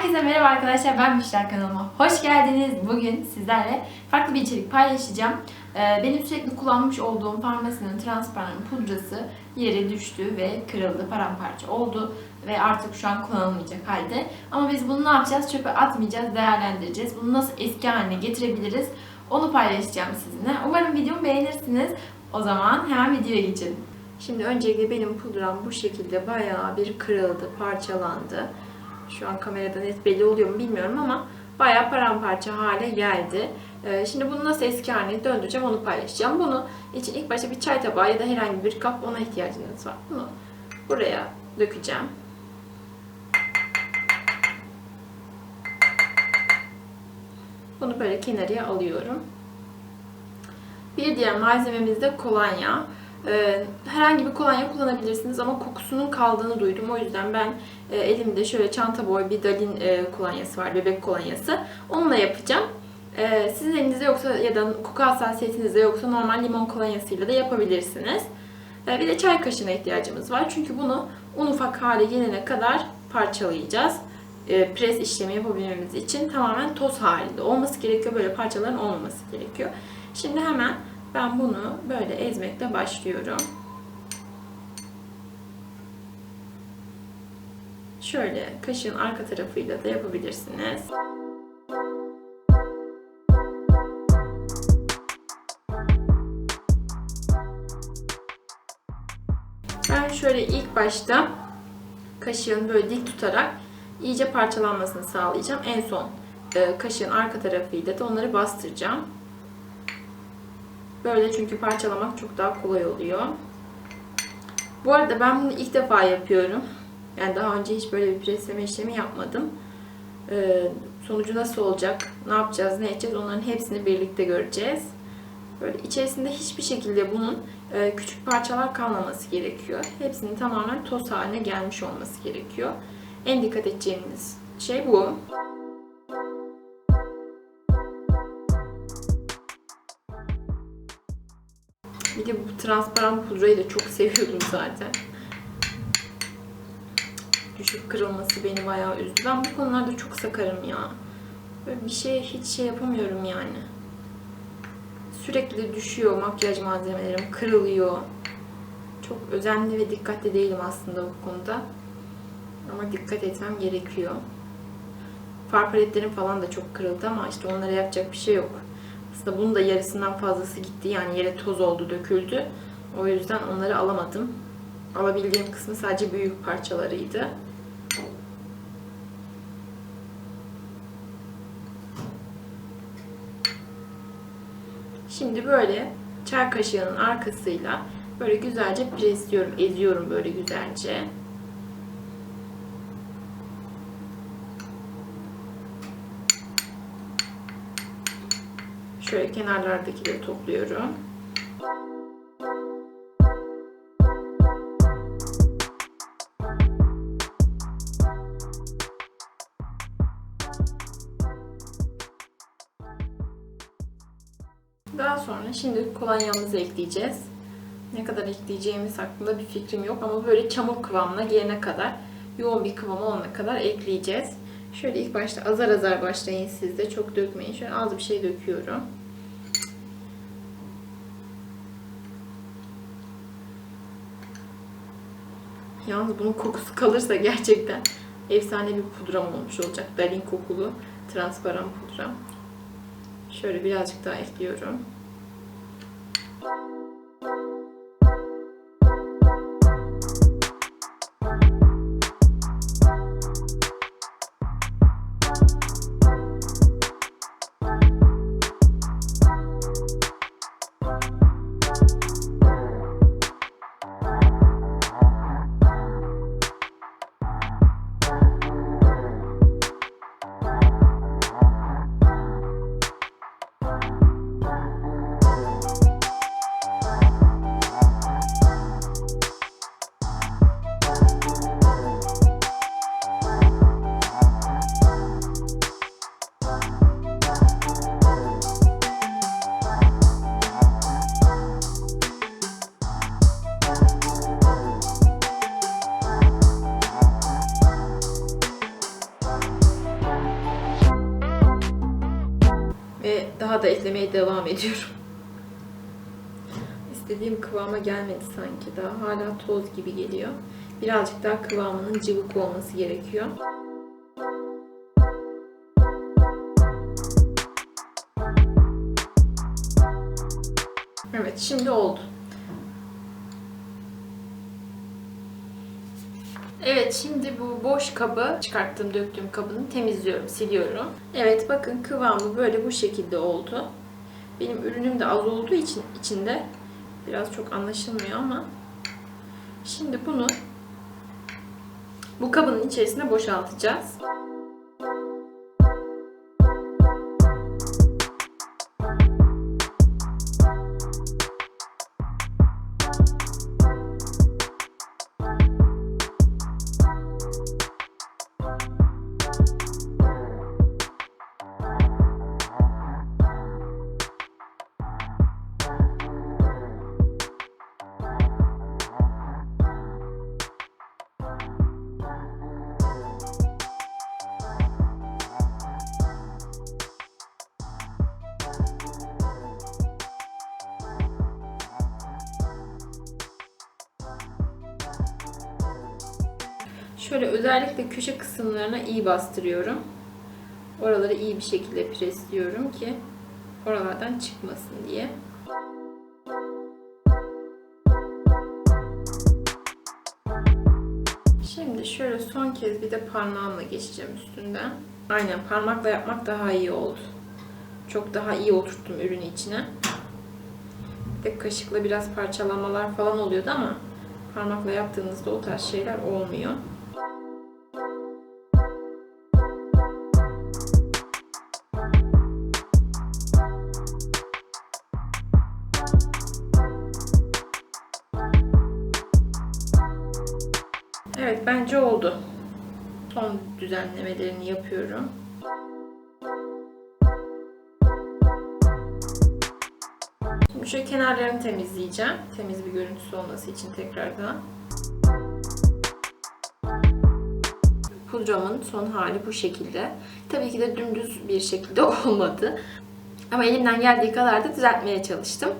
Herkese merhaba arkadaşlar ben Müşter kanalıma hoş geldiniz. Bugün sizlerle farklı bir içerik paylaşacağım. Ee, Benim sürekli kullanmış olduğum farmasinin transparan pudrası yere düştü ve kırıldı, paramparça oldu ve artık şu an kullanılmayacak halde. Ama biz bunu ne yapacağız? Çöpe atmayacağız, değerlendireceğiz. Bunu nasıl eski haline getirebiliriz? Onu paylaşacağım sizinle. Umarım videomu beğenirsiniz. O zaman hemen videoya geçelim. Şimdi öncelikle benim pudram bu şekilde bayağı bir kırıldı, parçalandı. Şu an kamerada net belli oluyor mu bilmiyorum ama bayağı paramparça hale geldi. Ee, Şimdi bunu nasıl eski haline döndüreceğim onu paylaşacağım. Bunu için ilk başta bir çay tabağı ya da herhangi bir kap ona ihtiyacınız var. Bunu buraya dökeceğim. Bunu böyle kenarıya alıyorum. Bir diğer malzememiz de kolonya. Ee, herhangi bir kolonya kullanabilirsiniz ama kokusunun kaldığını duydum. O yüzden ben e, elimde şöyle çanta boy bir Dalin e, kolonyası var, bebek kolonyası. Onunla yapacağım. Ee, sizin elinizde yoksa ya da koku hassasiyetinizde yoksa normal limon kolonyasıyla da yapabilirsiniz. Ee, bir de çay kaşığına ihtiyacımız var. Çünkü bunu un ufak hale gelene kadar parçalayacağız. Pres işlemi yapabilmemiz için tamamen toz halinde olması gerekiyor. Böyle parçaların olmaması gerekiyor. Şimdi hemen ben bunu böyle ezmekle başlıyorum. Şöyle kaşığın arka tarafıyla da yapabilirsiniz. Ben şöyle ilk başta kaşığın böyle dik tutarak iyice parçalanmasını sağlayacağım. En son e, kaşığın arka tarafıyla da onları bastıracağım. Böyle çünkü parçalamak çok daha kolay oluyor. Bu arada ben bunu ilk defa yapıyorum. Yani daha önce hiç böyle bir presleme işlemi yapmadım. Ee, sonucu nasıl olacak, ne yapacağız, ne edeceğiz onların hepsini birlikte göreceğiz. Böyle içerisinde hiçbir şekilde bunun e, küçük parçalar kalmaması gerekiyor. Hepsinin tamamen toz haline gelmiş olması gerekiyor. En dikkat edeceğimiz şey bu. Bir de bu transparan pudrayı da çok seviyordum zaten. Düşüp kırılması beni bayağı üzdü. Ben bu konularda çok sakarım ya. Böyle bir şey hiç şey yapamıyorum yani. Sürekli düşüyor makyaj malzemelerim, kırılıyor. Çok özenli ve dikkatli değilim aslında bu konuda. Ama dikkat etmem gerekiyor. Far paletlerim falan da çok kırıldı ama işte onlara yapacak bir şey yok. Aslında bunun da yarısından fazlası gitti. Yani yere toz oldu, döküldü. O yüzden onları alamadım. Alabildiğim kısmı sadece büyük parçalarıydı. Şimdi böyle çay kaşığının arkasıyla böyle güzelce presliyorum, eziyorum böyle güzelce. Şöyle kenarlardakileri topluyorum. Daha sonra şimdi kolonyamızı ekleyeceğiz. Ne kadar ekleyeceğimiz hakkında bir fikrim yok ama böyle çamur kıvamına gelene kadar, yoğun bir kıvam olana kadar ekleyeceğiz. Şöyle ilk başta azar azar başlayın siz de çok dökmeyin. Şöyle az bir şey döküyorum. Yalnız bunun kokusu kalırsa gerçekten efsane bir pudram olmuş olacak. Dalin kokulu transparan pudra. Şöyle birazcık daha ekliyorum. Daha da eklemeye devam ediyorum. İstediğim kıvama gelmedi sanki daha. Hala toz gibi geliyor. Birazcık daha kıvamının cıvık olması gerekiyor. Evet şimdi oldu. Evet şimdi bu boş kabı çıkarttığım döktüğüm kabını temizliyorum, siliyorum. Evet bakın kıvamı böyle bu şekilde oldu. Benim ürünüm de az olduğu için içinde biraz çok anlaşılmıyor ama şimdi bunu bu kabının içerisine boşaltacağız. Şöyle özellikle köşe kısımlarına iyi bastırıyorum. Oraları iyi bir şekilde presliyorum ki oralardan çıkmasın diye. Şimdi şöyle son kez bir de parmağımla geçeceğim üstünden. Aynen parmakla yapmak daha iyi oldu. Çok daha iyi oturttum ürünü içine. Bir de kaşıkla biraz parçalamalar falan oluyordu ama parmakla yaptığınızda o tarz şeyler olmuyor. Evet bence oldu. Son düzenlemelerini yapıyorum. Şimdi şu kenarlarını temizleyeceğim. Temiz bir görüntüsü olması için tekrardan. Pudramın son hali bu şekilde. Tabii ki de dümdüz bir şekilde olmadı. Ama elimden geldiği kadar da düzeltmeye çalıştım.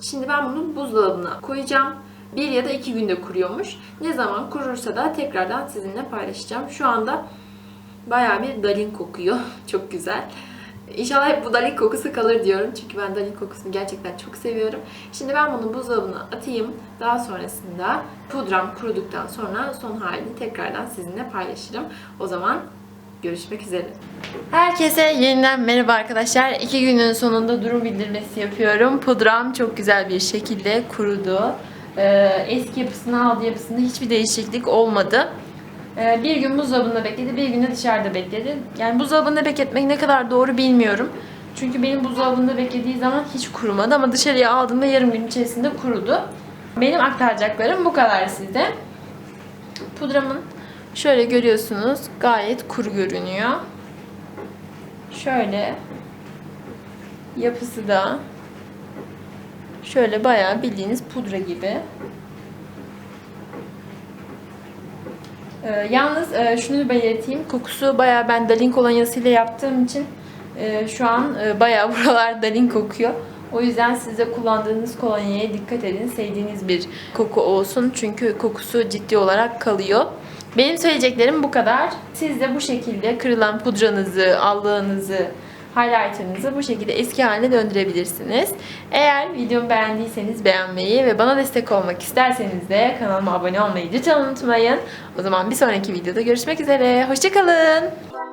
Şimdi ben bunu buzdolabına koyacağım. Bir ya da iki günde kuruyormuş. Ne zaman kurursa da tekrardan sizinle paylaşacağım. Şu anda bayağı bir dalin kokuyor. Çok güzel. İnşallah hep bu dalin kokusu kalır diyorum. Çünkü ben dalin kokusunu gerçekten çok seviyorum. Şimdi ben bunu buzdolabına atayım. Daha sonrasında pudram kuruduktan sonra son halini tekrardan sizinle paylaşırım. O zaman görüşmek üzere. Herkese yeniden merhaba arkadaşlar. İki günün sonunda durum bildirmesi yapıyorum. Pudram çok güzel bir şekilde kurudu. Ee, eski yapısına aldı yapısında hiçbir değişiklik olmadı. Ee, bir gün buzdolabında bekledi, bir gün de dışarıda bekledi. Yani buzdolabında bekletmek ne kadar doğru bilmiyorum. Çünkü benim buzdolabında beklediği zaman hiç kurumadı ama dışarıya aldım ve yarım gün içerisinde kurudu. Benim aktaracaklarım bu kadar size. Pudramın şöyle görüyorsunuz gayet kuru görünüyor. Şöyle yapısı da şöyle bayağı bildiğiniz pudra gibi. Ee, yalnız e, şunu belirteyim. Kokusu bayağı ben Dalin kolonyasıyla yaptığım için e, şu an e, bayağı buralar Dalin kokuyor. O yüzden size kullandığınız kolonyaya dikkat edin. Sevdiğiniz bir koku olsun. Çünkü kokusu ciddi olarak kalıyor. Benim söyleyeceklerim bu kadar. Siz de bu şekilde kırılan pudranızı, allığınızı, highlighter'ınızı bu şekilde eski haline döndürebilirsiniz. Eğer videomu beğendiyseniz beğenmeyi ve bana destek olmak isterseniz de kanalıma abone olmayı lütfen unutmayın. O zaman bir sonraki videoda görüşmek üzere. Hoşçakalın.